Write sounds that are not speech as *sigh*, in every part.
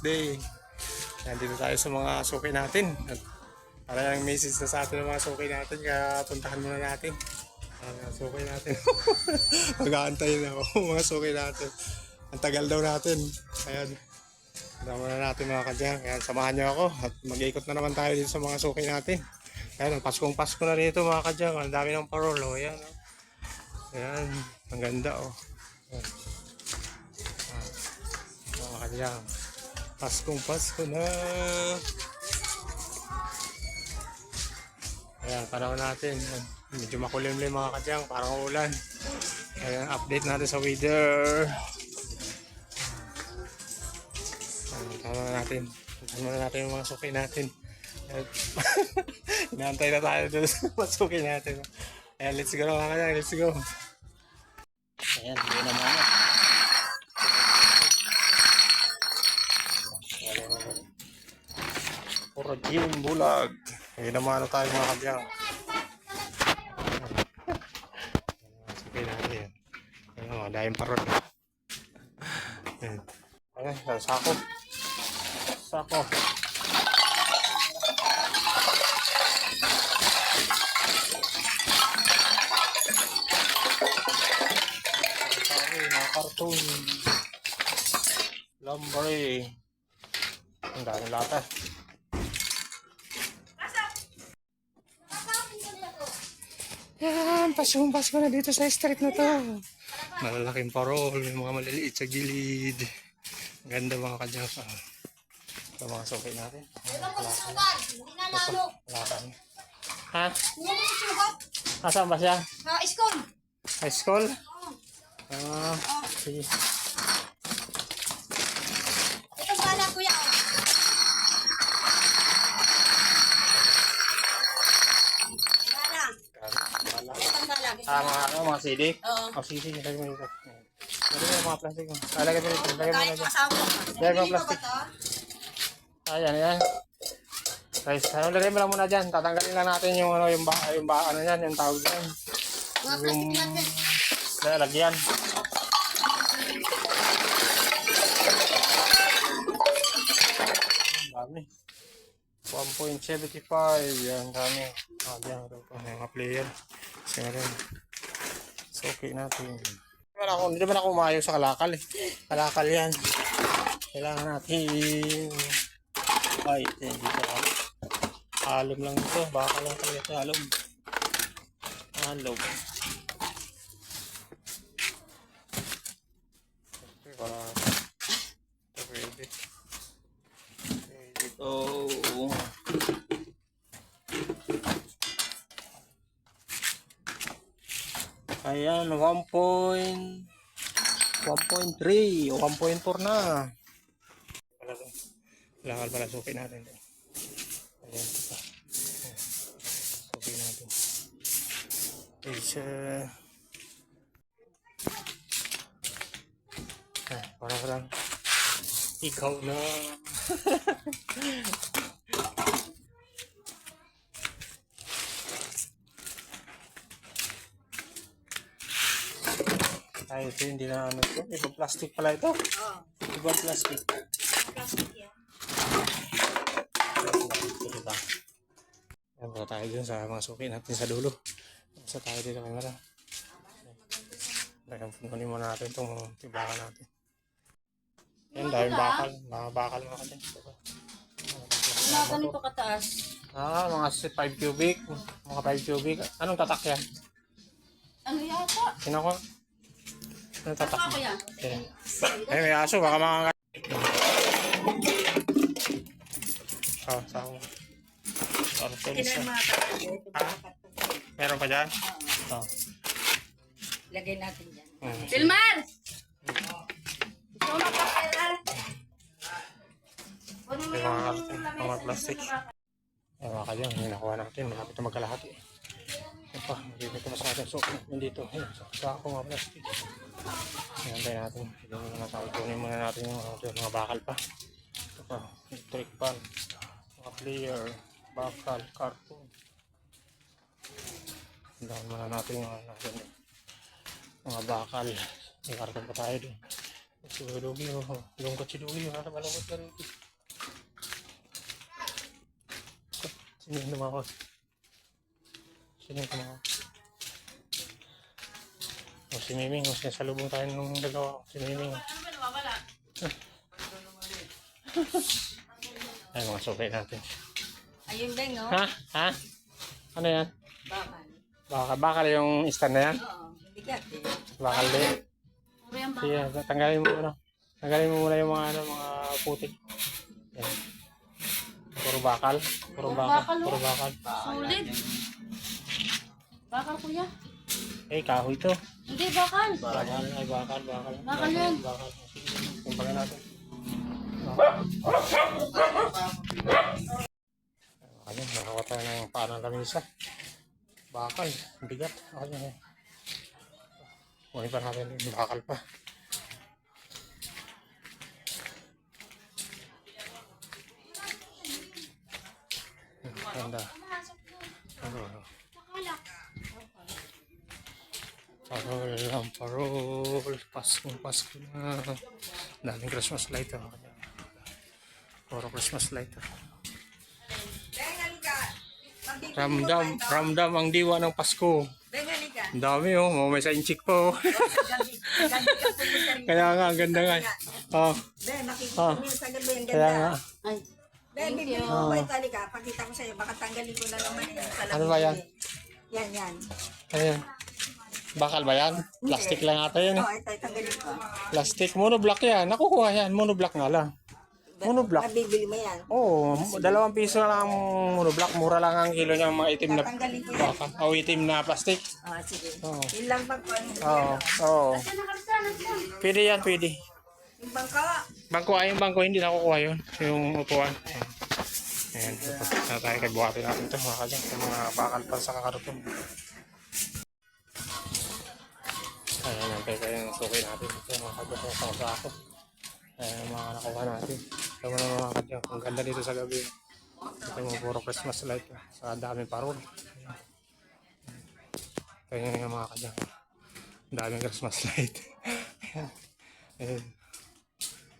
good morning, have a nice day. Nandito tayo sa mga suki natin. At para yung message na sa atin ng mga suki natin, kaya puntahan muna natin. Mga suki natin. *laughs* Mag-aantay na ako, *laughs* mga suki natin. Ang tagal daw natin. Ayan. Punta muna natin mga kadyang. Ayan, samahan niyo ako. At mag-ikot na naman tayo dito sa mga suki natin. Ayan, ang Paskong Pasko na dito mga kadyang. Ang dami ng parol. Oh. Ayan, oh. Ayan, ang ganda oh. Ayan. Mga kadyang. Paskong Pasko na. Ayan, panahon natin. Medyo makulimlim mga kadyang, parang ulan. Ayan, update natin sa weather. Ayan, tama na natin. Tama na natin yung mga suki natin. *laughs* Inaantay na tayo doon sa mga suki natin. Ayan, let's go mga kadyang, let's go. Ayan, hindi na gym bulag. Hindi naman ano tayo mga kadyang. Sige natin. Ano, dahil parod. Ayan. Ayan, sako. Sako. Mga karton. Lambre. Ang daming lata. Yan, pasong Pasko na dito sa street na to. Malalaking parol, may mga maliliit sa gilid. Ganda mga kadyang sa sa mga sukay natin. Ko ka. Ha? Hindi na sa sugat. Asan ba siya? High school? Oo. Ah, sige. Ah, mo? mga, ano, mga CD? Oo. Oh, sige. Lagay mo dito. Lagay mo yung mga plastic mo. Ah, lagay mo dito. Lagay mo Kahit dito. asawa ko. Ko plastic. to? Ayan, ayan. Guys, ano, lagay mo lang muna dyan. Tatanggalin lang natin yung, ano, yung, ba, yung ba, ano yan, yung tawag yan. Mga plastic Yung natin. lalagyan. Dami. 1.75. Yan, dami. Ah, yan. Ito pa. Mga player. Kasi. So, okay natin. Hindi naman ako, hindi naman ako umayo sa kalakal eh. Kalakal yan. Kailangan natin ay, hindi ko alam. Halom lang ito. Baka lang talaga ito. Halom. Halom. Okay, para ito pwede. Pwede ito. Ayan, 1 point 1.3 o 1.4 na. Lakal pala suki natin. Ayan, ito. Suki natin. Isa. Ah, para lang. Ikaw na. *laughs* Ay, ito hindi na ano ito. Ibang plastic pala ito. Oo. Ibang plastic. Plastic yan. Ito diba? Ayan, punta tayo dun sa mga suki natin sa dulo. Sa tayo dito kay Mara. Ayan, pununin muna natin itong tibakan natin. Ayan, dahil bakal. Mga bakal mga katin. Mga ganito kataas. Ah, mga 5 cubic. Mga 5 cubic. Anong tatak yan? Ano yata? Sino ko? Anong tatak? Ako yan. Ayan. Ay, may aso. Baka mga... Oh, sa ako. Sorry, tulis na. Ah, meron pa dyan? Oh. Lagay natin dyan. Mm. Silmar! Ito na kapera. Kunin mo Yung mga, plastic. Ay, mga kadyang, yung nakuha natin. Malapit na magkalahati. Ito pa, magigit na sa atin. So, nandito. Ayun, sa sa ako mga plastic. Ayan, tayo natin. Na tayo. Kunin muna natin yung mga, yung mga bakal pa. Ito pa, electric pan. Mga player, bakal, carton. Hindahan muna natin yung ano, yun, mga bakal. May karton pa tayo dun. Si Lugi, oh. Lungkot si Lugi, oh. Malungkot ka Lugi. Sino yung lumakot? Sino yung lumakot? O si Miming, o sinasalubong tayo nung dalawa. Si Miming. *laughs* Ay, mga sukay natin. Ayun din, no? Ha? Ha? Ano yan? Bakal. Bakal, bakal yung stand na yan? Oo, eh. Bakal din. Puro yung bakal. Sige, tanggalin mo muna. Tanggalin mo muna yung mga ano, mga puti. Yan. Puro bakal. Puro Puro bakal. bakal, oh. Puro bakal. Sulit. Bakal, kuya. Eh, kahoy to. Hindi, bakal. Bakal, ay bakal, bakal. Bakal yan. Bakal. Kumpagan natin. Ayun, nakakuha tayo ng paano ng lamisa. Bakal, bigat. Ayun, eh. Kunin pa natin yung bakal pa. Ganda. Ano, ano. Parol lang, parol. Paskong Pasko na. Daming Christmas light. Oh. Puro Christmas light. Oh. Ramdam, ramdam ang diwa ng Pasko. Ang dami oh, oh may sa inchik po. *laughs* Kaya nga, ang ganda nga. Oh, Be, makikita Ah. mo yung ang kaya nga. Ay, Be, bibili mo ba ito? Halika, pakita ko sa'yo. Baka tanggalin ko na naman yan. Sa Ano ba yan? Yan, yan. Ayan. Bakal ba yan? Plastic lang ata yan. eh. Oh, ito, tanggalin ko. Plastic. Monoblock yan. Nakukuha yan. Monoblock nga lang. Monoblock. Mabibili mo yan. Oo, oh, dalawang piso lang ang monoblock. Mura lang ang kilo ng mga itim na Tanggalin ko yan. bakal. O itim na plastic. Oh, sige. Oo. Yun lang pag. Oo. Oo. Pwede yan, pwede. Yung bangka. Bangko ay yung bangko, hindi nakukuha yun. Yung upuan. Ayan. Tapos na tayo kay buhatin natin ito. Mga kalyan. Yung mga bakal pa sa kakarutong. Ayan, ang peka yung sukay natin. Ito mga kalyan. Yung sa ako. Ayan, yung mga nakuha natin. Ito mo na mga kalyan. Ang ganda dito sa gabi. Ito yung puro Christmas light. ah. Sa dami parol. Ito yung mga kalyan. Ang daming Christmas light. Ayan. Ayan.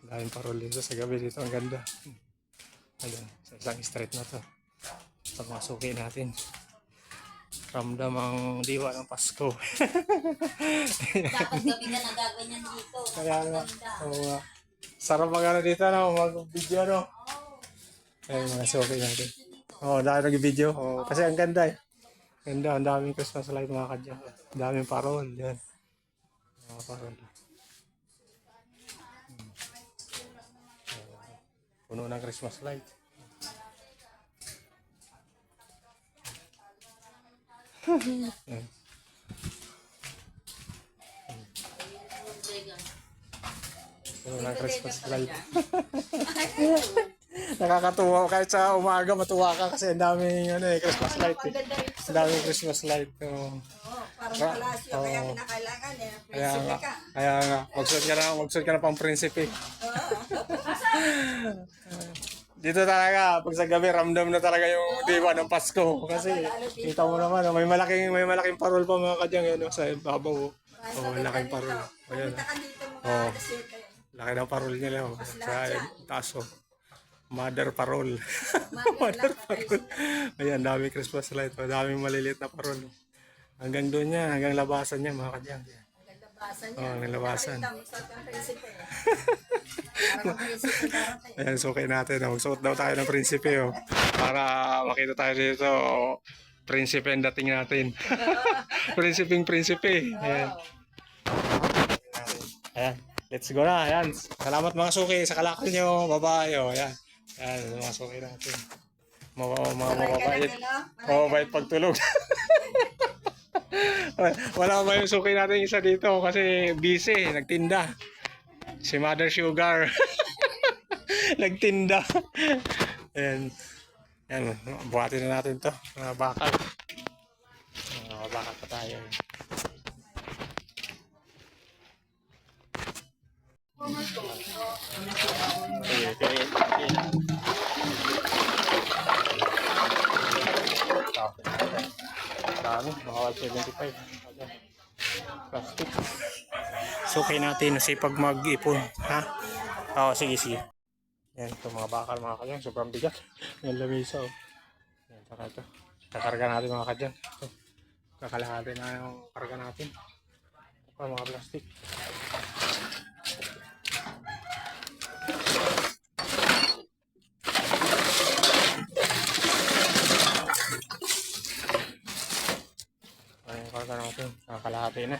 Ang daming parol dito sa gabi dito. Ang ganda. Ayan, sa isang street na to. Ito mga suki natin. Ramdam ang diwa ng Pasko. dapat gabi ka nagaganyan dito. Kaya nga, oo nga. Sarap mag ano dito, no? Mag-video, no? Ayun, mga suki natin. Oo, oh, dahil nag-video. Oh, kasi ang ganda eh. Ganda, ang daming Christmas light mga kadya. Ang daming parol. Yan. Mga parol. Hmm. Puno ng Christmas light. Puno ng Christmas light. *laughs* Nakakatuwa kahit sa umaga matuwa ka kasi ang daming ano eh, Christmas light eh. Ang daming Christmas light. Oh. Oh, parang palasyo. Kaya kinakailangan eh. Kaya nga, kaya nga, magsuot ka na, magsuot ka na pang prinsipe. *laughs* Dito talaga, pag sa gabi, ramdam na talaga yung diwa ng Pasko. Kasi, kita mo naman, oh, may malaking, may malaking parol pa mga kadyang, ano, sa babaw. Oh, oh malaking parol. Ayan, Oh. laki ng parol nila, oh. Sa taas, oh. Mother *laughs* parol. Mother parol. Ayan, dami Christmas light. Oh, daming maliliit na parol. Hanggang doon niya, hanggang labasan niya, mga kadyang. Labasan Oh, niya. hanggang labasan. *laughs* Ayan, suki natin. Oh. Magsuot daw tayo ng prinsipe. Oh. Para makita tayo dito. Oh. Prinsipe ang dating natin. *laughs* Prinsiping prinsipe. Ayan. Ayan. Let's go na. Ayan. Salamat mga suki sa kalakal nyo. Babae. Oh. Ayan. Ayan. Mga suki natin. Mga, mga mababait. Mababait pagtulog. *laughs* Wala ba yung suki natin isa dito kasi busy. Nagtinda. Si Mother Sugar. *laughs* Nagtinda. Ayan. Ayan. Buhatin na natin to. Mga bakal. Mga bakal pa tayo. Okay, okay, okay. Dami, mga 175. Plastic. suki natin. Sipag mag-ipon. Ha? Oo, sige, sige. Yan, ito mga bakal mga kadyan. Sobrang bigat. Yan lamisa oh. Yan, saka ito. Kakarga natin mga kadyan. Ito. Kakalahati na yung karga natin. Ito mga plastic. Karga natin. Kakalahati na.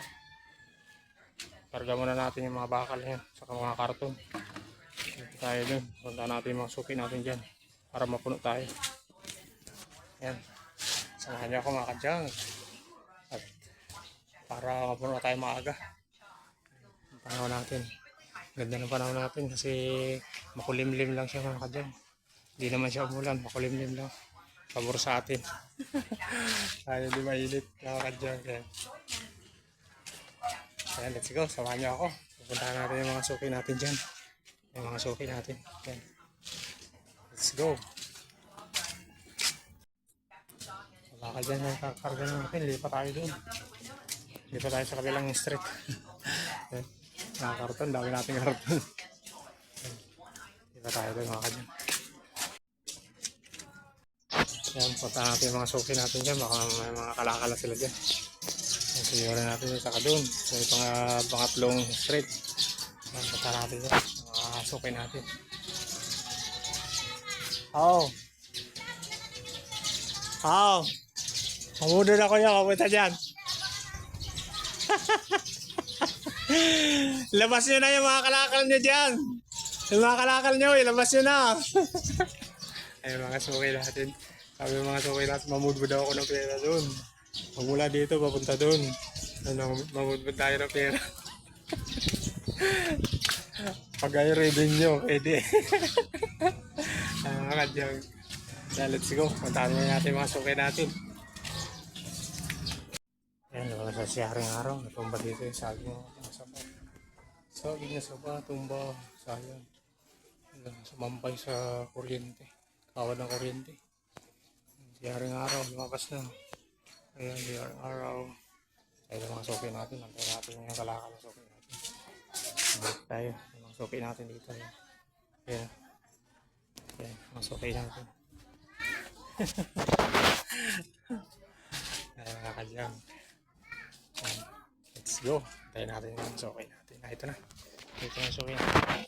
Karga muna natin yung mga bakal yan. Saka mga karton. Dito tayo dun. Punta natin yung mga suki natin dyan. Para mapuno tayo. Yan. Samahan niyo ako mga kadyang. At para mapuno tayo maaga. Panahon natin. Ganda ng panahon natin kasi makulimlim lang siya mga kadyang. Hindi naman siya umulan. Makulimlim lang. Pabor sa atin. *laughs* Tayo di mainit mga kadyang. Kaya Ayan, let's go. Samahan niyo ako. Pupuntahan natin yung mga suki natin dyan. Yung mga suki natin. Ayan. Let's go. Wala ka dyan yung kakarga natin. Lipat tayo dun. Lipat tayo sa kabilang street. *laughs* Ayan. Mga karton. Dami nating karton. *laughs* Lipat tayo dun mga kadyan. Ayan, punta natin yung mga suki natin dyan. Baka may mga kalakala sila dyan. Ayan, siguro natin yung saka doon. So, ito nga pangatlong street. Ayan, punta natin yan. Mga suki natin. Oh. Oh. Mamudo na ko yan. Kapunta dyan. *laughs* labas nyo na yung mga kalakal nyo dyan. Yung mga kalakal nyo, ilabas nyo na. *laughs* Ayun mga suki natin. Sabi mga suki natin, mamudbo daw ako ng pera doon. Magmula dito, papunta doon. Ano, mamudbod tayo ng pera. *laughs* Pag ay revenue, pwede. Ang *laughs* mga kadyang. Yeah, let's go. Puntahan muna natin mga suki natin. Ayan, wala sa siyaring araw. Natumba dito yung saging mo. Sapa. Saging na sapa, tumba. Sayang. Ayan, Sumampay sa kuryente. Kawad ng kuryente. Siyaring araw, lumabas na. Ayan, siyaring araw. Yung mga suki natin. Antay natin yung kalakal na suki natin. Balik tayo. Yung mga suki natin dito. Ayan. Ayan. Ayan, mga suki natin. *laughs* Ayan, mga kadyang. Ayan. Let's go. Tayo natin yung suki natin. Ah, ito na. Ito na yung suki natin.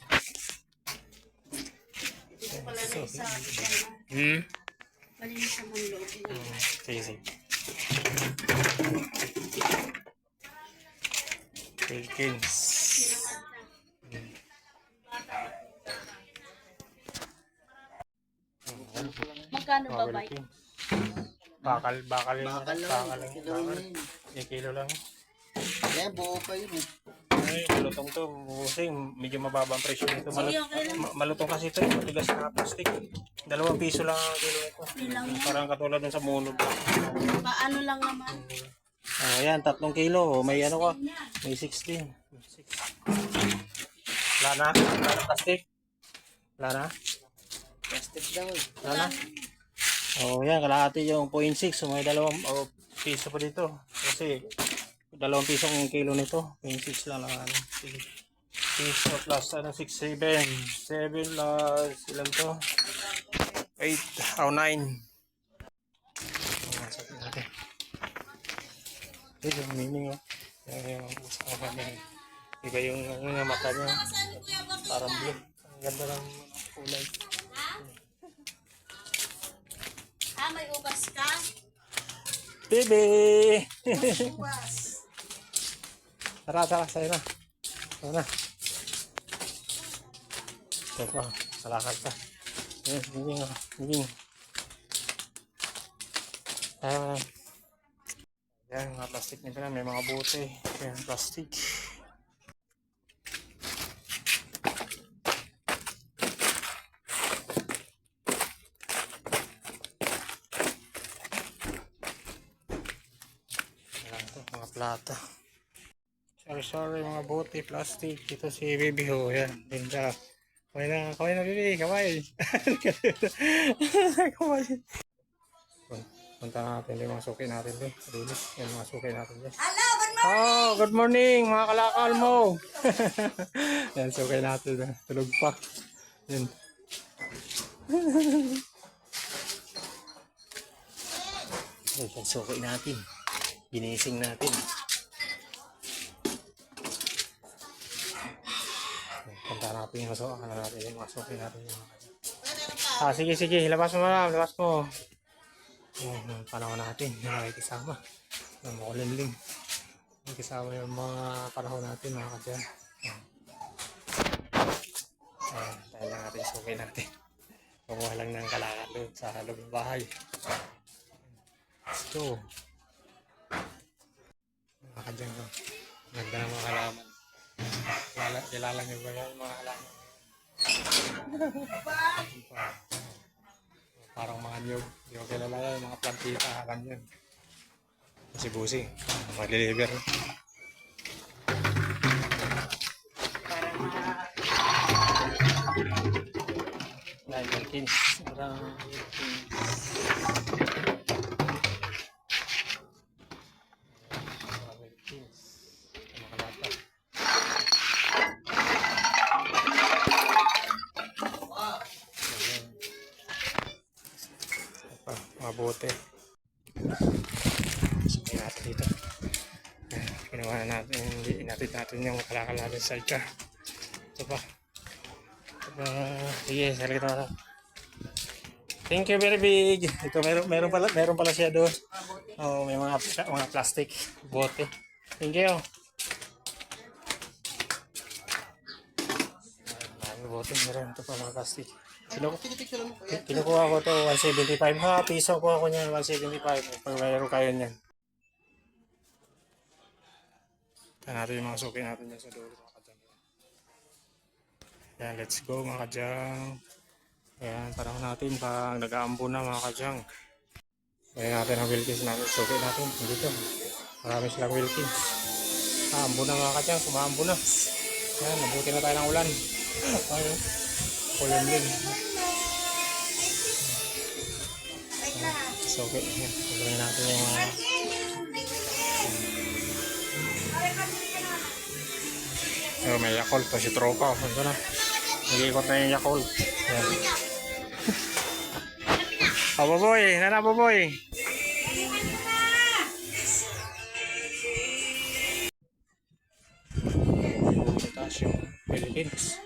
Ayan, suki. Hmm? Malinis sa mundo. Hmm, Sige, sige. Wilkins. Magkano ba ba? Wilkins. Bakal, bakal yun. Bakal lang. Bakal lang. Bakal. Yung kilo lang. Eh, buo pa yun eh. Ay, malutong to. Kasi medyo mababa ang presyo nito. Malut malutong kasi ito. eh. Matigas na plastic. Dalawang piso lang ang kilo ito. lang yan. Parang katulad dun sa munod. Paano lang naman? Ah, yan, tatlong kilo. May ano ka? May 16. Six. Wala na? Wala na plastic? Wala na? Plastic daw eh. Wala na? Oh, yan, kalahati yung 0.6. So, may dalawang oh, piso pa dito. Kasi, dalawang piso ang kilo nito. 0.6 lang lang. Ano. Piso plus ano, 6, 7. 7 plus, ilan to? 8, oh, 9. Ayan, sabi natin. Ito yung meaning, oh. Yung. Iba yung, yung mata niya. Parang blue. Ang ganda ng kulay. Ah, may ubas ka? Baby! Tara, tara, sa'yo na. Sa'yo na. Pa, salakad pa. Yan, hinging, oh, hinging. Ayan, yan, mga plastic nito na, may mga bote. Yan, plastic. Ayan ito, mga plata. Sorry, mga bote, plastic. Ito si Baby Ho. Yan, ganda. Kaway na, kaway na, Baby. Kaway. *laughs* kaway. Punta natin yung mga suki natin doon. Yung mga suki natin doon. Ba't mo Oh, good morning mga kalakal mo. *laughs* Yan, sukay natin. Tulog pa. *laughs* Yan. Yan, sukay natin. Ginising natin. Punta natin yung masok. Ano natin yung masukin natin yung Ah, sige, sige. Labas mo na. Labas mo. Yan, yung panahon natin. Yung nakikisama. Yung makulimlim. Yung kasama yung mga panahon natin, mga kadyan. Yan. Ayan, dahil lang natin sukay natin. Kumuha lang ng kalakat doon sa loob ng bahay. Go. Mga kadyan ko. Ganda ng mga halaman. Kilala, kilala niyo ba yan, mga halaman? *laughs* Parang mga niyog. Hindi ko kilala yan, mga plantita, alam yan. Si Busi, mag-deliver. Dahil Wilkins. Parang Wilkins. Parang Wilkins. Ano ka lata? Ayan. Ito pa, mabuti. Sige natin dito. Ayan, Ginawa na natin, hindi natin yung kalakal natin sa ika. Ito pa. Ito pa. Sige, salita na. Thank you very big. Ito meron meron pala meron pala siya doon. Oh, may mga mga plastic bote. Thank you. Marami bote meron ito pa mga plastic. Kinu Picture mo. kinukuha ko to 175 ha, piso ko ako niyan 175 pag mayroon kayo niyan. Tignan natin yung mga suki natin dyan sa dulo mga kadyang. Yan, let's go mga kadyang. Ayan, panahon natin pag nag-aambo na mga kadyang. Ayan natin ang Wilkins natin. Suki natin dito. Marami silang Wilkins. Aambo na mga kadyang, kumaambo na. Ayan, nabuti na tayo ng ulan. Ayun, ulan din. Suki. Ayan, tulungan natin yung mga Oh, may Yakult pa si Tropa. Ito na. Nag-iikot na yung Yakult. Yan. Oh, Boboy. Nana, Boboy. Yung Philippines.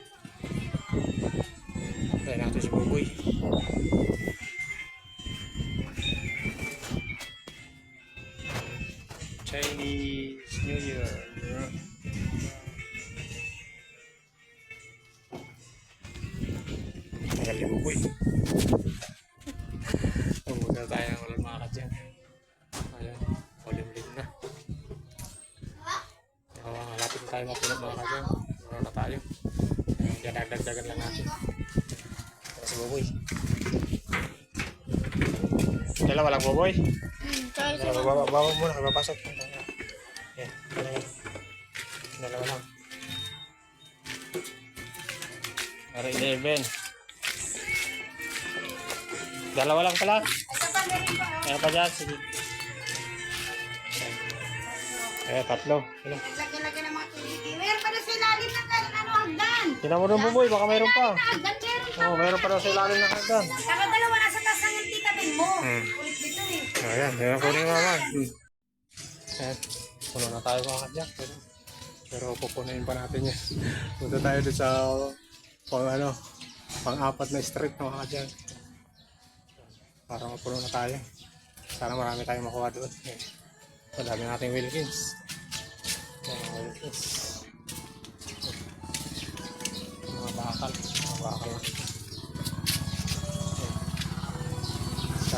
Tayo natin si Boboy. Dalawa lang Buboy. Dalawa, baba, baba muna, papasok. Ayan, dalawa. Dalawa lang. Para 11. Dalawa lang pala. Meron pa dyan. Sige. Eh, tatlo. Ano? Lagyan-lagyan ng mga tubig. Meron pa na sa ilalim ng ano, hagdan. Tingnan mo rin buboy, baka meron pa. Hagdan meron pa. Oo, oh, meron pa daw sa ilalim ng hagdan. Saka dalawa nasa taas ng tita bin mo. Hmm. Ayan, meron ko rin mama. Hmm. Ayan, puno na tayo mga kadyak. Pero, pero pupunuin pa natin yan. *laughs* Punta tayo doon sa pang ano, pang apat na street mga kadyak. Para mapuno na tayo. Sana marami tayong makuha doon. Ayan. Madami nating Wilkins. Ayan, Wilkins. Mga bakal. Mga bakal lang.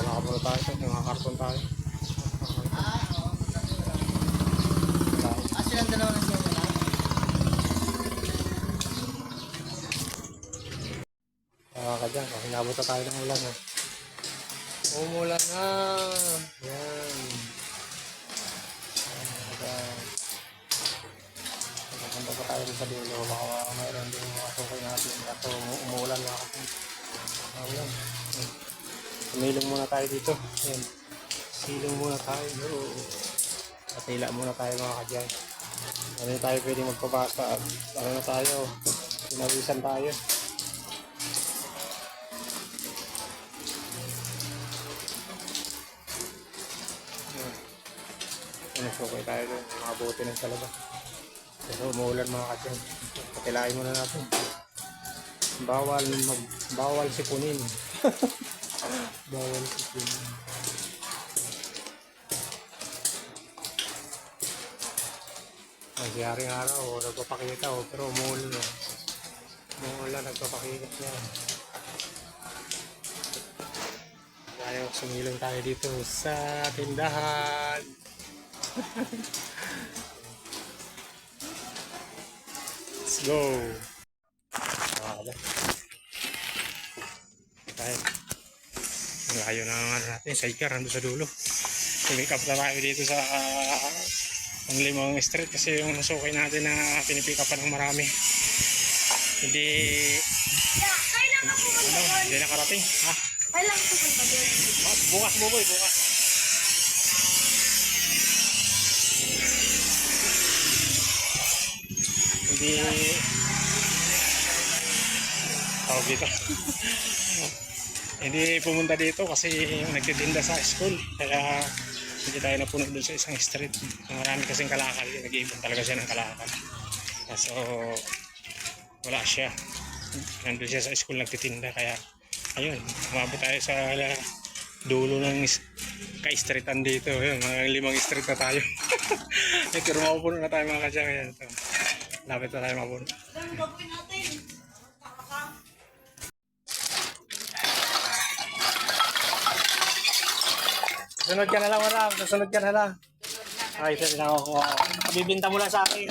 Sana makapuno tayo. Yung mga karton tayo. Ah, silang dalawa na siya. Ah, ka dyan. Oh, hinabot na tayo ng ulan. Eh. Umulan na. Yan. Nagpunta pa tayo sa dulo. Baka mayroon din yung mga sukay natin. Kaso umu- umuulan na ako. Umulan. Tumilong muna tayo dito. Ayan. Silong muna tayo. Atila muna tayo mga kadyan. Ano tayo pwedeng magpabasa at ano na tayo, pinawisan tayo. Okay tayo doon. Mga bote ng talaga. Pero umuulan mga kadyan. Patilain muna natin. Bawal mag bawal sipunin. *laughs* bawal sipunin. Nagyari araw, oh, nagpapakita oh, pero umuulan na. Umuulan, nagpapakita siya. Tayo, sumilong tayo dito sa tindahan. *laughs* Let's go. Ah, tayo. Layo na nga natin. Sidecar, nandun sa dulo. Pick up na tayo dito sa ah, ang limang street kasi yung nasukay natin na pinipick up ng marami. Hindi, ano, hindi nakarating. Ha? Kailangan ko pa doon. Bukas, buboy, bukas. Hindi, tawag dito. *laughs* hindi pumunta dito kasi nagtitinda sa school. Kaya hindi tayo napuno doon sa isang street. Marami kasing kalakal. Nag-iipon talaga siya ng kalakal. So, wala siya. Nandun siya sa school nagtitinda. Kaya, ayun, umabot tayo sa dulo ng ka-streetan dito. Ayun, mga limang street na tayo. *laughs* Pero mapupuno na tayo mga kadyang. Ayan, so, lapit na tayo mapuno. Sunod ka na lang, Maram. Sunod ka na lang. Ay, ito na ako. Bibinta mo lang sa akin.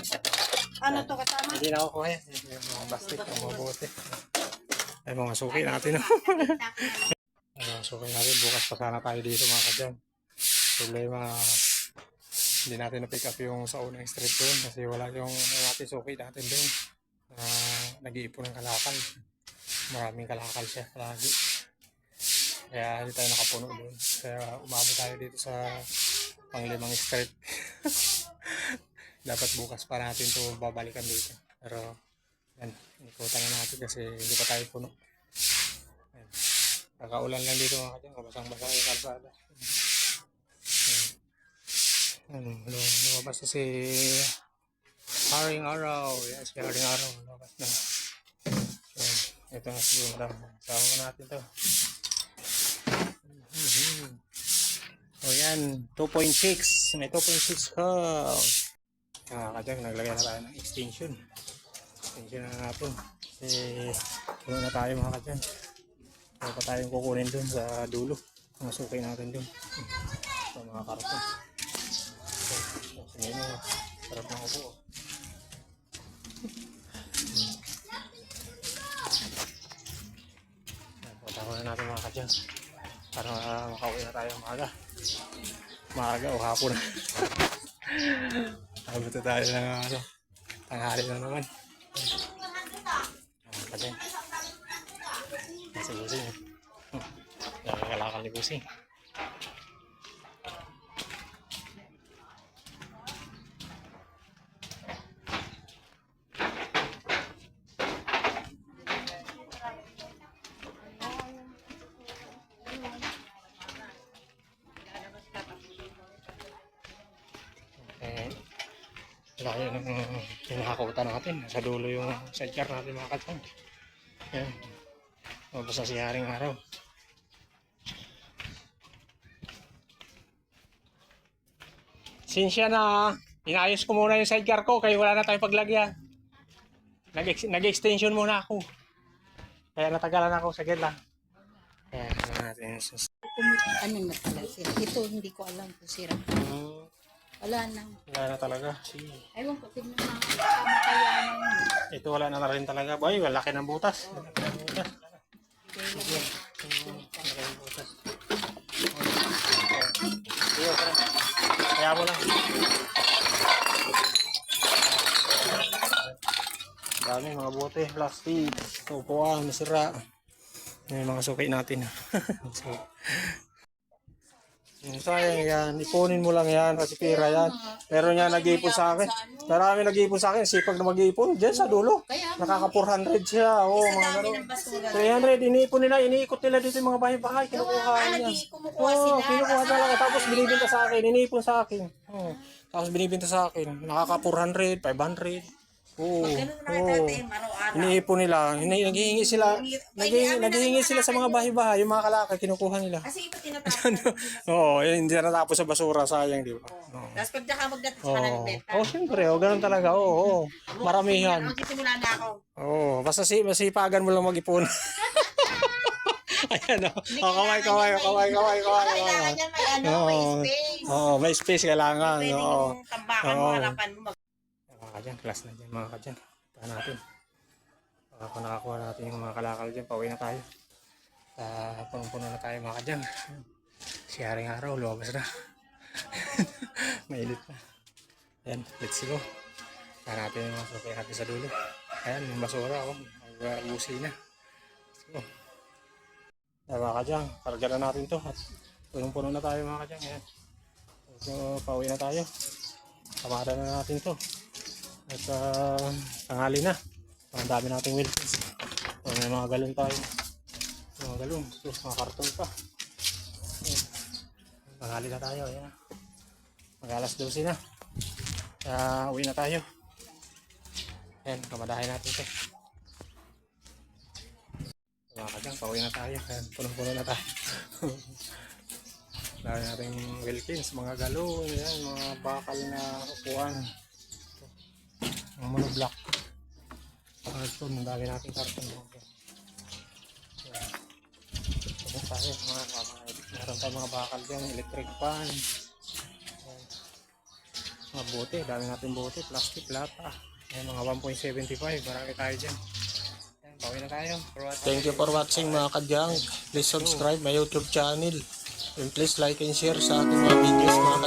Ano to kasama? Hindi na ako kuha yan. Yung mga bastik, yung mga bote. Ay, mga suki natin. *laughs* Ay, mga suki natin. Bukas pa sana tayo dito mga kadyan. Problema, hindi natin na-pick up yung sa unang street doon kasi wala yung ating suki natin doon. na nag-iipon ng kalakal. Maraming kalakal siya lagi. Kaya hindi tayo nakapuno doon. Kaya umabot tayo dito sa panglimang street. *laughs* dapat bukas pa natin to babalikan dito. Pero, yan, ikutan na natin kasi hindi pa tayo puno. Yan. Kakaulan lang dito mga kadyan, kabasang-basa yung kalsada. Ano, lu- lumabas na si Haring Araw. Yan, si Haring Araw. Lumabas na. Yan. Ito na siguro lang. Sama natin to. Mhm. O yan, 2.6. May 2.6 ka. Ah, naglagay na tayo ng extension. Extension na natin. Kasi puno na tayo mga kadyan. Wala pa tayong kukunin dun sa dulo. Mga sukay natin dun. Sa mga karton. So, so, sige na. Sarap ng upo. oh. Ko na natin mga kadyan. Para makauwi na tayo maaga. Maaga o hapon. *laughs* Abot na tayo ng ano, tanghali na naman. Ah, kasi. Nasa busing. Hmm. Nakakalakal ni busing. Layo ng yung nakakauta natin. Sa dulo yung sidecar natin mga katang. Yan. O, basta si Haring Araw. Sinsya na, inayos ko muna yung sidecar ko kaya wala na tayong paglagyan. Nag- Nag-extension muna ako. Kaya natagalan ako sa lang. Kaya ano na pala sira? Ito hindi ko alam kung sira. Hmm, Wala na. wala na talaga. Si, Ewan ko, tignan naman. ito wala na rin talaga. Wala laki ng butas. Laki ng butas. Sige. Hmm, laki ng butas. Sige. Kaya mo lang. Dami mga bote, plastic, upuan, masira. Yan yung mga sukay natin. *laughs* so, Mm, Sayang yan. Ipunin mo lang yan kasi pira yan. Meron yan nag-iipon sa akin. Marami nag-iipon sa akin. Sipag na mag-iipon. Diyan sa dulo. Nakaka 400 siya. Oo, mga gano'n. ng basura. 300, iniipon nila, iniikot nila dito yung mga bahay-bahay, kinukuha niya. Oo, sila. kinukuha talaga, tapos binibinta sa akin, iniipon sa akin. Oo. Tapos binibinta sa akin, nakaka 400, 500. Oo. Ganun na Oo. kita, te, araw-araw. Iniipon nila, hini- naghihingi sila, naghihingi, naghihingi sila sa mga bahay-bahay, yung mga kalakal, kinukuha nila. Kasi iba *laughs* tinatapos. Oo, yun, hindi na natapos sa basura, sayang, di ba? Oo. Tapos pag nakamagdating Oo, ka na nagbenta. oh, siyempre, oh, ganun talaga, oo, oo. Maramihan. Magsisimula na ako. Oo, basta si masipagan mo lang mag-ipon. *laughs* Ayan o. Oh, kaway, kaway, kaway, kaway, kaway. Kailangan yan may ano, may Oo. space. Oo, may space kailangan. Pwede Oo. yung tambakan mo, Oo. harapan mo. Kadyan, class na dyan mga kadyan. Tahan natin. Baka kung nakakuha natin yung mga kalakal dyan, pauwi na tayo. Sa punong-puno na tayo mga kadyan. Siyaring araw, lumabas na. *laughs* Mainit na. Ayan, let's go. Tahan natin yung mga sukay natin sa dulo. Ayan, yung basura ako. Mag-usi na. Let's go. Ayan mga kadyan, karga na natin to. At punong-puno na tayo mga kadyan. Ayan. So, pauwi na tayo. Kamara na natin to. At uh, tanghali na. Ang dami nating wheelchair. So, may mga galon tayo. Mga galon. Plus mga karton pa. Ayan. Tanghali na tayo. Ayan. Mag alas 12 na. Kaya uwi na tayo. Ayan, kamadahin natin to. Mga kadyang, pauwi na tayo. Ayan, punong-puno na tayo. *laughs* Dami nating Wilkins, mga galon, yan, mga bakal na upuan. Mga monoblock. Karton, ang dami nating karton. Okay. Tapos tayo, mga, meron tayong mga bakal dyan, electric. Ayan. Mga bote, dami nating bote, plastic, lata. Ayan, mga 1.75, marami tayo dyan. Bawi na tayo. Thank you for watching mga kadyang. Please subscribe my YouTube channel. And please like and share sa ating mga videos mga